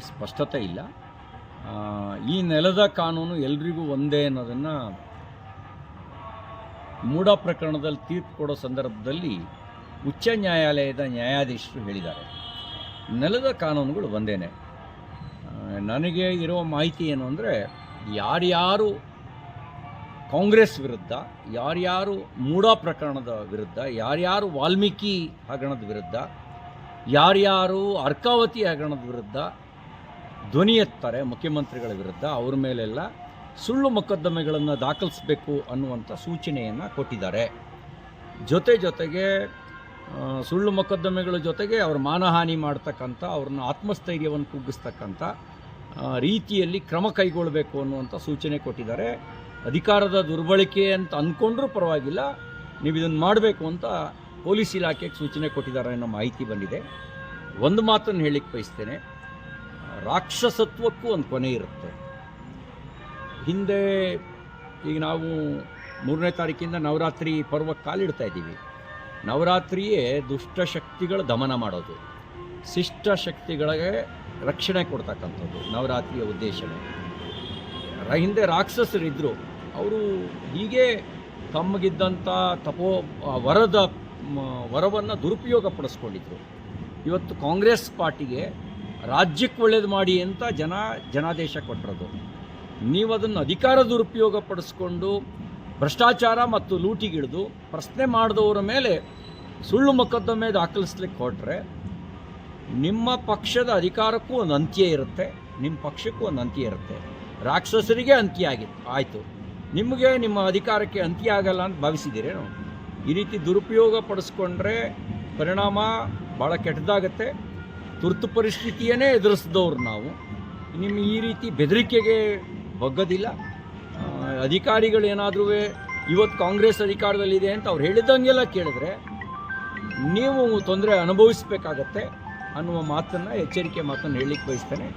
ಸ್ಪಷ್ಟತೆ ಇಲ್ಲ. ಈ ನೆಲದ ಕಾನೂನು ಎಲ್ರಿಗೂ ಒಂದೇ ಅನ್ನೋದನ್ನು ಮೂಡ ಪ್ರಕರಣದಲ್ಲಿ ತೀರ್ಪು ಕೊಡೋ ಸಂದರ್ಭದಲ್ಲಿ ಉಚ್ಚ ನ್ಯಾಯಾಲಯದ ನ್ಯಾಯಾಧೀಶರು ಹೇಳಿದ್ದಾರೆ. ನೆಲದ ಕಾನೂನುಗಳು ಒಂದೇನೆ. ನನಗೆ ಇರೋ ಮಾಹಿತಿ ಏನು ಅಂದರೆ, ಯಾರ್ಯಾರು ಕಾಂಗ್ರೆಸ್ ವಿರುದ್ಧ, ಯಾರ್ಯಾರು ಮೂಡ ಪ್ರಕರಣದ ವಿರುದ್ಧ, ಯಾರ್ಯಾರು ವಾಲ್ಮೀಕಿ ಹಗರಣದ ವಿರುದ್ಧ, ಯಾರ್ಯಾರು ಅರ್ಕಾವತಿ ಹಗರಣದ ವಿರುದ್ಧ ಧ್ವನಿ ಎತ್ತಾರೆ ಮುಖ್ಯಮಂತ್ರಿಗಳ ವಿರುದ್ಧ, ಅವ್ರ ಮೇಲೆಲ್ಲ ಸುಳ್ಳು ಮೊಕದ್ದಮೆಗಳನ್ನು ದಾಖಲಿಸಬೇಕು ಅನ್ನುವಂಥ ಸೂಚನೆಯನ್ನು ಕೊಟ್ಟಿದ್ದಾರೆ. ಜೊತೆ ಜೊತೆಗೆ ಸುಳ್ಳು ಮೊಕದ್ದಮೆಗಳ ಜೊತೆಗೆ ಅವ್ರ ಮಾನಹಾನಿ ಮಾಡ್ತಕ್ಕಂಥ ಅವ್ರನ್ನ ಆತ್ಮಸ್ಥೈರ್ಯವನ್ನು ಕುಗ್ಗಿಸ್ತಕ್ಕಂಥ ರೀತಿಯಲ್ಲಿ ಕ್ರಮ ಕೈಗೊಳ್ಳಬೇಕು ಅನ್ನುವಂಥ ಸೂಚನೆ ಕೊಟ್ಟಿದ್ದಾರೆ. ಅಧಿಕಾರದ ದುರ್ಬಳಕೆ ಅಂತ ಅಂದ್ಕೊಂಡ್ರೂ ಪರವಾಗಿಲ್ಲ, ನೀವು ಇದನ್ನು ಮಾಡಬೇಕು ಅಂತ ಪೊಲೀಸ್ ಇಲಾಖೆಗೆ ಸೂಚನೆ ಕೊಟ್ಟಿದ್ದಾರೆ ಅನ್ನೋ ಮಾಹಿತಿ ಬಂದಿದೆ. ಒಂದು ಮಾತನ್ನು ಹೇಳಿಕ್ಕೆ ಬಯಸ್ತೇನೆ. ರಾಕ್ಷಸತ್ವಕ್ಕೂ ಒಂದು ಕೊನೆ ಇರುತ್ತೆ. ಹಿಂದೆ ಈಗ ನಾವು ಮೂರನೇ ತಾರೀಕಿಂದ ನವರಾತ್ರಿ ಪರ್ವಕ್ಕೆ ಕಾಲಿಡ್ತಾ ಇದ್ದೀವಿ. ನವರಾತ್ರಿಯೇ ದುಷ್ಟಶಕ್ತಿಗಳ ದಮನ ಮಾಡೋದು. ಶಿಷ್ಟ ಶಕ್ತಿಗಳಿಗೆ ರಕ್ಷಣೆ ಕೊಡ್ತಕ್ಕಂಥದ್ದು ನವರಾತ್ರಿಯ ಉದ್ದೇಶನೇ. ಹಿಂದೆ ರಾಕ್ಷಸರಿದ್ದರು ಅವರು ಹೀಗೆ ತಮಗಿದ್ದಂಥ ತಪೋ, ವರದ ವರವನ್ನು ದುರುಪಯೋಗ ಪಡಿಸ್ಕೊಂಡಿದ್ರು ಇವತ್ತು ಕಾಂಗ್ರೆಸ್ ಪಾರ್ಟಿಗೆ ರಾಜ್ಯಕ್ಕೆ ಒಳ್ಳೇದು ಮಾಡಿ ಅಂತ ಜನ, ಜನಾದೇಶ ಕೊಟ್ಟಿರೋದು. ನೀವು ಅದನ್ನು ಅಧಿಕಾರ ದುರುಪಯೋಗ ಪಡಿಸ್ಕೊಂಡು ಭ್ರಷ್ಟಾಚಾರ ಮತ್ತು ಲೂಟಿಗಿಳಿದು ಪ್ರಶ್ನೆ ಮಾಡಿದವರ ಮೇಲೆ ಸುಳ್ಳು ಮೊಕದ್ದಮೆ ದಾಖಲಿಸ್ಲಿಕ್ಕೆ ಹೊರಟ್ರೆ ನಿಮ್ಮ ಪಕ್ಷದ ಅಧಿಕಾರಕ್ಕೂ ಒಂದು ಅಂತ್ಯ ಇರುತ್ತೆ, ನಿಮ್ಮ ಪಕ್ಷಕ್ಕೂ ಒಂದು ಅಂತ್ಯ ಇರುತ್ತೆ. ರಾಕ್ಷಸರಿಗೆ ಅಂತ್ಯ ಆಗಿತ್ತು ಆಯಿತು. ನಿಮಗೆ ನಿಮ್ಮ ಅಧಿಕಾರಕ್ಕೆ ಅಂತ್ಯ ಆಗಲ್ಲ ಅಂತ ಭಾವಿಸಿದ್ದೀರೇನು? ಈ ರೀತಿ ದುರುಪಯೋಗ ಪಡಿಸ್ಕೊಂಡ್ರೆ ಪರಿಣಾಮ ಭಾಳ ಕೆಟ್ಟದಾಗತ್ತೆ. ತುರ್ತು ಪರಿಸ್ಥಿತಿಯನ್ನೇ ಎದುರಿಸಿದವ್ರು ನಾವು. ನಿಮ್ಮ ಈ ರೀತಿ ಬೆದರಿಕೆಗೆ ಬಗ್ಗದಿಲ್ಲ ಅಧಿಕಾರಿಗಳು ಏನಾದರೂ ಇವತ್ತು ಕಾಂಗ್ರೆಸ್ ಅಧಿಕಾರದಲ್ಲಿದೆ ಅಂತ ಅವ್ರು ಹೇಳಿದಂಗೆಲ್ಲ ಕೇಳಿದ್ರೆ ನೀವು ತೊಂದರೆ ಅನುಭವಿಸಬೇಕಾಗತ್ತೆ ಅನ್ನುವ ಮಾತನ್ನು ಎಚ್ಚರಿಕೆ ಮಾತನ್ನು ಹೇಳಲಿಕ್ಕೆ ಬಯಸ್ತೇನೆ.